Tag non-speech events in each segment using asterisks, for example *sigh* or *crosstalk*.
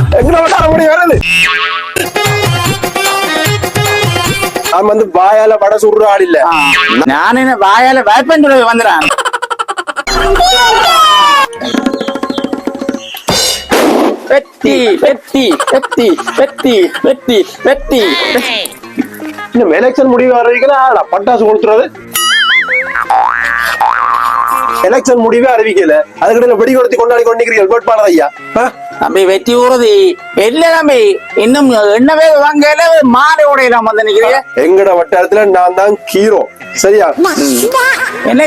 வருது நான் வந்து வாயால வடை சுடுற ஆள் இல்ல. நான் என்ன வாயால வேப்பன் சொல்லி வந்துடுறேன் வெட்டி வெட்டி வெட்டி வெட்டி வெட்டி வெட்டி. இன்னும் எலெக்ஷன் முடிவு அறிவிக்கல. பட்டாசு கொடுத்துறது எலெக்ஷன் முடிவே அறிவிக்கல. அதுக்கிட்ட வெடி கொடுத்து கொண்டாடி கொண்டிருக்கிறீர்கள். வேட்பாளர் ஐயா? தம்பி வெட்டி ஊறுதி இல்ல தம்பி இன்னும் என்னவே வாங்கல மாலை உடையலாம் வந்து நிக்கிறீங்க? எங்கட வட்டாரத்துல நான் தான் ஹீரோ சரியா? என்ன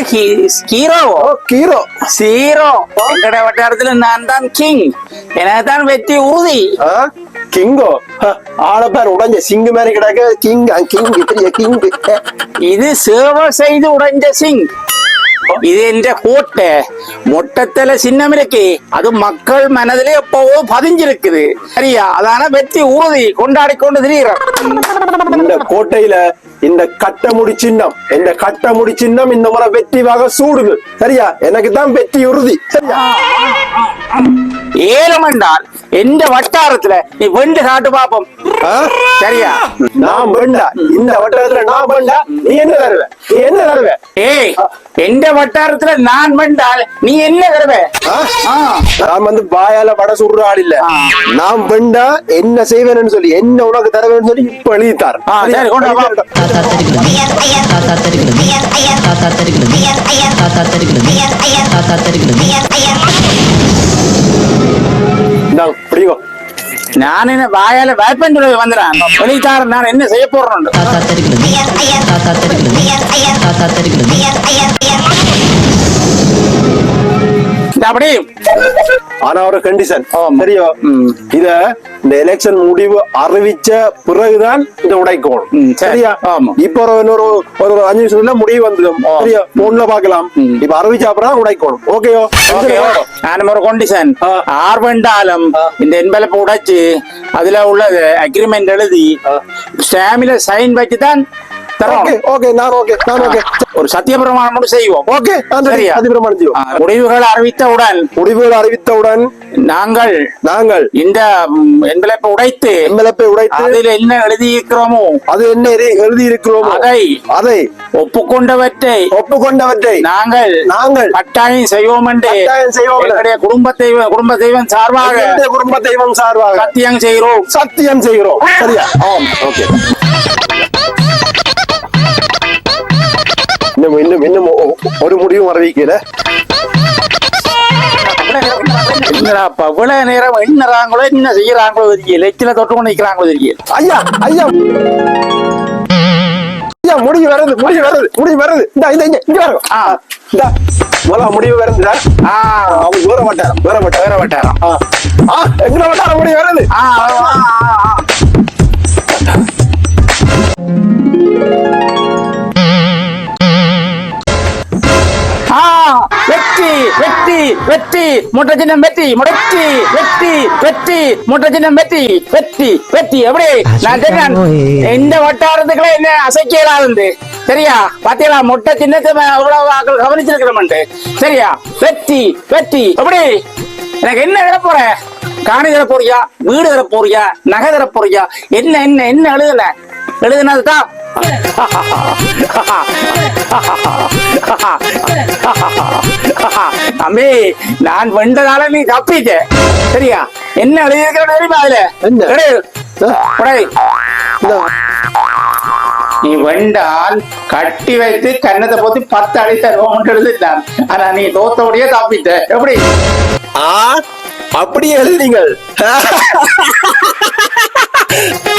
ஹீரோவோ ஓ ஹீரோ சீரோ. எங்கட வட்டாரத்துல நான் தான் கிங். எனக்கு தான் வெட்டி உறுதி. கிங்கோ? ஆள பேர் உடஞ்ச சிங்கு மாதிரி கிடக்க. King king. இது சேவை செய்து உடைஞ்ச சிங். இது என்ற கோட்டை மொட்டத்துல சின்னம் இருக்கு அது மக்கள் மனதிலே எப்பவோ பதிஞ்சிருக்குது சரியா அதான வெற்றி உறுதி கொண்டாடி கொண்டு திரிகிறோம் இந்த கோட்டையில இந்த கட்ட முடி சின்னம் இந்த கட்ட முடி சின்னம் இந்த முறை வெற்றிவாக சூடுது சரியா எனக்கு தான் வெற்றி உறுதி சரியா ஏலம் என்றால் எந்த வட்டாரத்துல நீ வெண்டு காட்டு பாப்போம்? சரியா நான் வேண்டா இந்த வட்டாரத்துல நான் வேண்டா நீ என்ன தருவ நீ என்ன தருவ ஏய் எந்த வட்டாரத்துல நான் வெண்டால் நீ என்ன தருவ. நான் வந்து வாயால வடை சுடுற ஆள் இல்ல. நான் வேண்டா என்ன செய்வேன்னு சொல்லி என்ன உனக்கு தருவேன்னு சொல்லி இப்ப எழுதித்தார் சரி, கொண்டு வா. தாத்தா தெரிகிறது தாத்தா தெரிகிறது தாத்தா தெரிகிறது தாத்தா தெரிகிறது பிடிங்கோ நான் என்ன வாயால வேப்பன் சொல்லி வந்துடுறேன் வெளித்தார நான் என்ன செய்ய போறேன் அப்படி ஆனா ஒரு கண்டிஷன். தெரியும். இத இந்த எலெக்ஷன் முடிவு அறிவிச்ச பிறகுதான் இத உடைக்கணும். சரியா ஆமா. இப்ப ஒரு ஒரு அஞ்சு நிமிஷத்துல முடிவு வந்துடும். சரியா போன்ல பாக்கலாம். இப்ப அறிவிச்ச அப்புறம் உடைக்கணும் ஓகேயோ ஒரு கண்டிஷன் ஆ. ஆர் வேண்டாலும் ஆ. இந்த என்பலப்பை உடைச்சு அதுல உள்ளது அக்ரிமெண்ட் எழுதி. ஸ்டாமில சைன் வச்சு தான் தரோம் ஓகே ஓகே நான் ஓகே நான் ஓகே ஒரு சத்திய பிரமாணம் மட்டும் செய்வோம். ஓகே நான் சரியா? சரியா அதிபிரமாணம் செய்வோம். ஆ, முடிவுகள் அறிவித்தவுடன் முடிவுகள் அறிவித்தவுடன் நாங்கள் நாங்கள் இந்த உடைத்து எம்எல்ஏ உடைத்து அதில் என்ன எழுதி இருக்கிறோமோ அது என்ன எழுதி- இருக்கிறோமோ அதை அதை ஒப்புக்கொண்டவற்றை ஒப்புக்கொண்டவற்றை நாங்கள் நாங்கள் கட்டாயம் செய்வோம் என்று செய்வோம் எங்களுடைய குடும்ப தெய்வ குடும்ப தெய்வம் சார்பாக குடும்ப தெய்வம் சார்பாக சத்தியம் செய்கிறோம். சத்தியம் செய்கிறோம். சரியா? ஆம் ஓகே இன்னும் இன்னும் இன்னும் ஒரு முடிவும் அறிவிக்கல என்னடாப்பா இவ்வளவு நேரம் என்னறாங்களோ என்ன செய்யறாங்களோ தெரியல. எச்சில தொட்டு கொண்டு நிக்கிறாங்களோ தெரியல. ஐயா ஐயா. ஐயா முடிவு வருது முடிவு வருது முடிவு வருது இந்த இந்த இங்க இங்க பாருங்க. ஆ. இந்த முதல்ல முடிவு வருதுடா ஆ. அவங்க வேற வட்டாரம் வேற வட்டாரம் வேற வட்டாரம் ஆ எங்க வட்டாரம் முடிவு வருது. ஆ, வெற்றி முட்டை சின்னம் வெற்றி முடக்கி வெற்றி வெற்றி முட்டை சின்னம் வெற்றி வெற்றி வெற்றி. எப்படி? நான் தெரியும் இந்த வட்டாரத்துக்குள்ள என்ன அசைக்க இயலாது சரியா? பாத்தீங்களா? முட்டை சின்னத்தை எவ்வளவு ஆக்கள் கவனிச்சிருக்கிறோம் சரியா? வெற்றி வெற்றி. எப்படி? எனக்கு என்ன எழுத போற? காணி தர போறியா? வீடு தர போறியா? நகை தர போறியா? என்ன என்ன என்ன எழுதுன எழுதுனதுதான் *laughs* தம்பி நான் வெண்டதால நீ தப்பிட்ட. சரியா? என்ன எழுதியிருக்கிற தெரியுமா அதுல? நீ வெண்டால் கட்டி வைத்து கன்னத்தை போத்தி பத்து அடி தருவோம் எழுதிட்டான் ஆனா நீ தோத்தபடியே தப்பிட்ட. எப்படி? ஆ? அப்படியே எழுதினீங்கள். *laughs*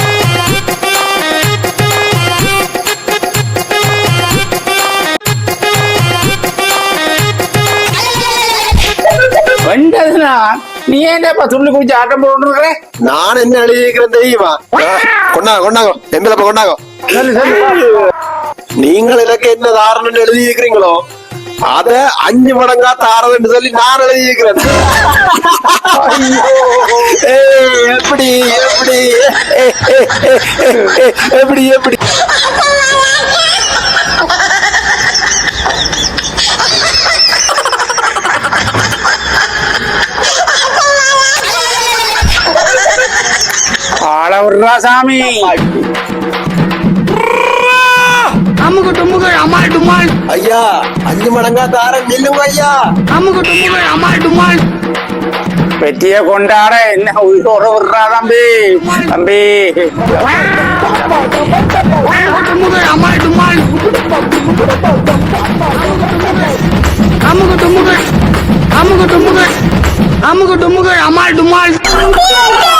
நீ ஏன்டா துள்ளி குடிச்சு ஆட்டம் போட்டு இருக்கிற நான் என்ன எழுதியிருக்கிறேன் தெரியுமா கொண்டாங்க கொண்டாங்க எம்பிலப்ப கொண்டாங்க சொல்லு சொல்லு நீங்கள் எனக்கு என்ன தாரணம் எழுதியிருக்கிறீங்களோ அத அஞ்சு மடங்கா தாரதுன்னு சொல்லி நான் எழுதியிருக்கிறேன். எப்படி எப்படி? எப்படி எப்படி? விடுறா சாமி. அமுகு டுமுகு அமால் டுமால். ஐயா அஞ்சு மடங்கா தாரம் நில்லுங்க ஐயா. அமுகு டுமுகு அமால் டுமால். வெட்டிய கொண்டாட என்ன உயிரோட விடுறா தம்பி. தம்பி. அமால் டுமால். அமுகு டுமுகு அமுகு டுமுகு அமுகு டுமுகு அமால் டுமால்.